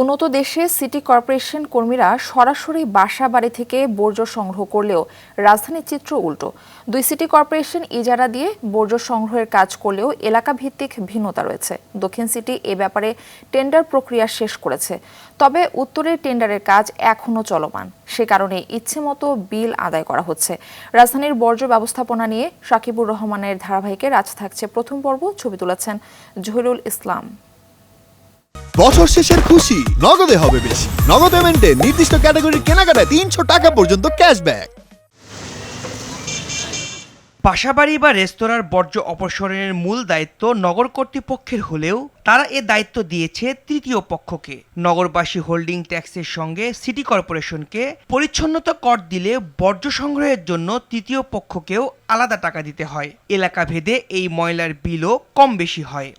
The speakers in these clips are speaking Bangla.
উন্নত দেশে সিটি কর্পোরেশন কর্মীরা সরাসরি বাসা বাড়ি থেকে বর্জ্য সংগ্রহ করলেও রাজধানীর চিত্র উল্টো। দুই সিটি কর্পোরেশন ইজারা দিয়ে বর্জ্য সংগ্রহের কাজ করলেও এলাকা ভিত্তিক ভিন্নতা রয়েছে। দক্ষিণ সিটি এ ব্যাপারে টেন্ডার প্রক্রিয়া শেষ করেছে। তবে উত্তরের টেন্ডারের কাজ এখনও চলমান। সে কারণে ইচ্ছেমতো বিল আদায় করা হচ্ছে। রাজধানীর বর্জ্য ব্যবস্থাপনা নিয়ে সাকিবুর রহমানের ধারাবাহিকে রাজ থাকছে প্রথম পর্ব। ছবি তুলেছেন জহিরুল ইসলাম। বছর শেষের খুশি, নগদে হবে বেশি। নগদ পেমেন্টে নির্দিষ্ট ক্যাটাগরির কেনাকাটায় তিনশো টাকা পর্যন্ত ক্যাশব্যাক বাসাবাড়ি বা রেস্তোরাঁর বর্জ্য অপসারণের মূল দায়িত্ব নগর কর্তৃপক্ষের হলেও তারা এ দায়িত্ব দিয়েছে তৃতীয় পক্ষকে। নগরবাসী হোল্ডিং ট্যাক্সের সঙ্গে সিটি কর্পোরেশনকে পরিচ্ছন্নতা কর দিলে বর্জ্য সংগ্রহের জন্য তৃতীয় পক্ষকেও আলাদা টাকা দিতে হয়। এলাকা ভেদে এই ময়লার বিলও কম বেশি হয়।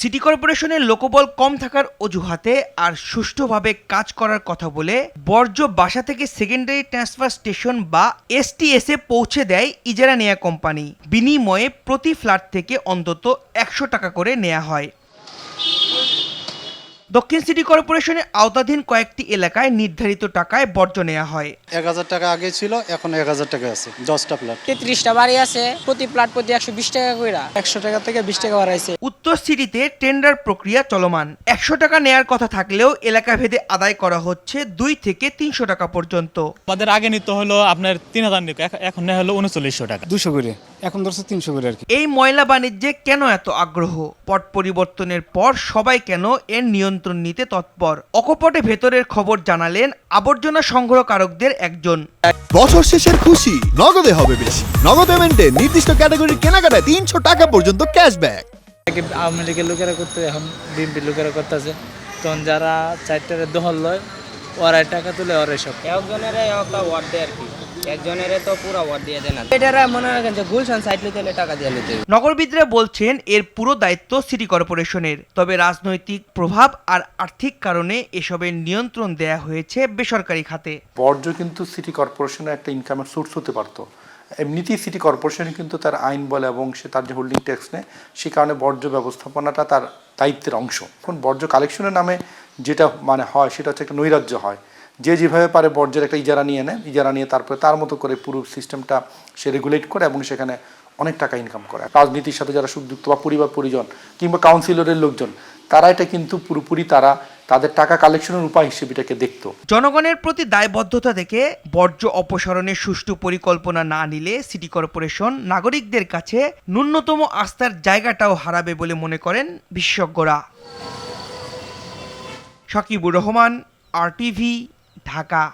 সিটি কর্পোরেশনের লোকবল কম থাকার অজুহাতে আর সুষ্ঠুভাবে কাজ করার কথা বলে বর্জ্য বাসা থেকে সেকেন্ডারি ট্রান্সফার স্টেশন বা এসটিএস পৌঁছে দেয় ইজারা নেয়া কোম্পানি। বিনিময়ে প্রতি ফ্ল্যাট থেকে অন্তত একশো টাকা করে নেওয়া হয়। দক্ষিণ সিটি কর্পোরেশনের আওতাধীন কয়েকটি এলাকায় নির্ধারিত টাকায় বর্জ্য নেওয়া হয়। এক হাজার টাকা আগে ছিল এখন এক হাজার টাকা আছে দশটা প্লাট তেত্রিশটা বাড়ি আছে প্রতি প্লাট প্রতি একশো বিশ টাকা করে একশো টাকা থেকে বিশ টাকা বাড়াইছে। উত্তর সিটিতে টেন্ডার প্রক্রিয়া চলমান। একশো টাকা নেয়ার কথা থাকলেও এলাকা ভেদে আদায় করা হচ্ছে দুই থেকে তিনশো টাকা পর্যন্ত। আমাদের আগে নিতে হলো আপনার তিন হাজার এখন নেওয়া হলো উনচল্লিশশো টাকা। দুশো করে। এখন ধরছে তিনশো করে আর কি। এই ময়লা বাণিজ্যে কেন এত আগ্রহ? পট পরিবর্তনের পর সবাই কেন এর নিয়ন্ত্রণ নিতে তৎপর? অকপটে ভেতরের খবর জানালেন আবর্জনা সংগ্রহকারকদের একজন। বছর শেষের খুশি নগদে হবে বেশি। নগদ পেমেন্টে নির্দিষ্ট ক্যাটাগরির কেনাকাটায় তিনশো টাকা পর্যন্ত ক্যাশব্যাক আগে আওয়ামী লীগের লোকেরা করতে এখন বিএনপির লোকেরা করতেছে। তখন যারা চারটারে দহল লয় ওরাই টাকা তুলে ওরাই সব। একজনের একটা ওয়ার্ড দেয় আর কি। একজনের তো পুরো ওয়ার্ড দিয়ে দেয় এটারা মনে রাখেন যে গুলশান সাইড নিতে হলে টাকা দিয়ে নিতে নগরবিদরা বলছেন এর পুরো দায়িত্ব সিটি কর্পোরেশনের তবে রাজনৈতিক প্রভাব আর আর্থিক কারণে এসবের নিয়ন্ত্রণ দেয়া হয়েছে বেসরকারি খাতে। বর্জ্য কিন্তু সিটি কর্পোরেশনের একটা ইনকামের সোর্স হতে পারতো। এমনিতেই সিটি কর্পোরেশন কিন্তু তার আইন বলে এবং সে তার যে হোল্ডিং ট্যাক্স নেয়, সে কারণে বর্জ্য ব্যবস্থাপনাটা তার দায়িত্বের অংশ। এখন বর্জ্য কালেকশনের নামে যেটা মানে হয়, সেটা হচ্ছে একটা নৈরাজ্য হয়। যে যেভাবে পারে বর্জ্যের একটা ইজারা নিয়ে নেয়, ইজারা নিয়ে তারপরে তার মতো করে পুরো সিস্টেমটা সে রেগুলেট করে এবং সেখানে অনেক টাকা ইনকাম করে। রাজনীতির সাথে যারা সংযুক্ত বা পরিবার পরিজন কিংবা কাউন্সিলরের লোকজন, তারা এটা কিন্তু পুরোপুরি তারা তাদের টাকা কালেকশনের উপায় হিসেবে এটাকে দেখত। জনগণের প্রতি দায়বদ্ধতা দেখে বর্জ্য অপসারণের সুষ্ঠু পরিকল্পনা না নিলে সিটি কর্পোরেশন নাগরিকদের কাছে ন্যূনতম আস্থার জায়গাটাও হারাবে বলে মনে করেন বিশেষজ্ঞরা। শাকিবুর রহমান আর ঢাকা।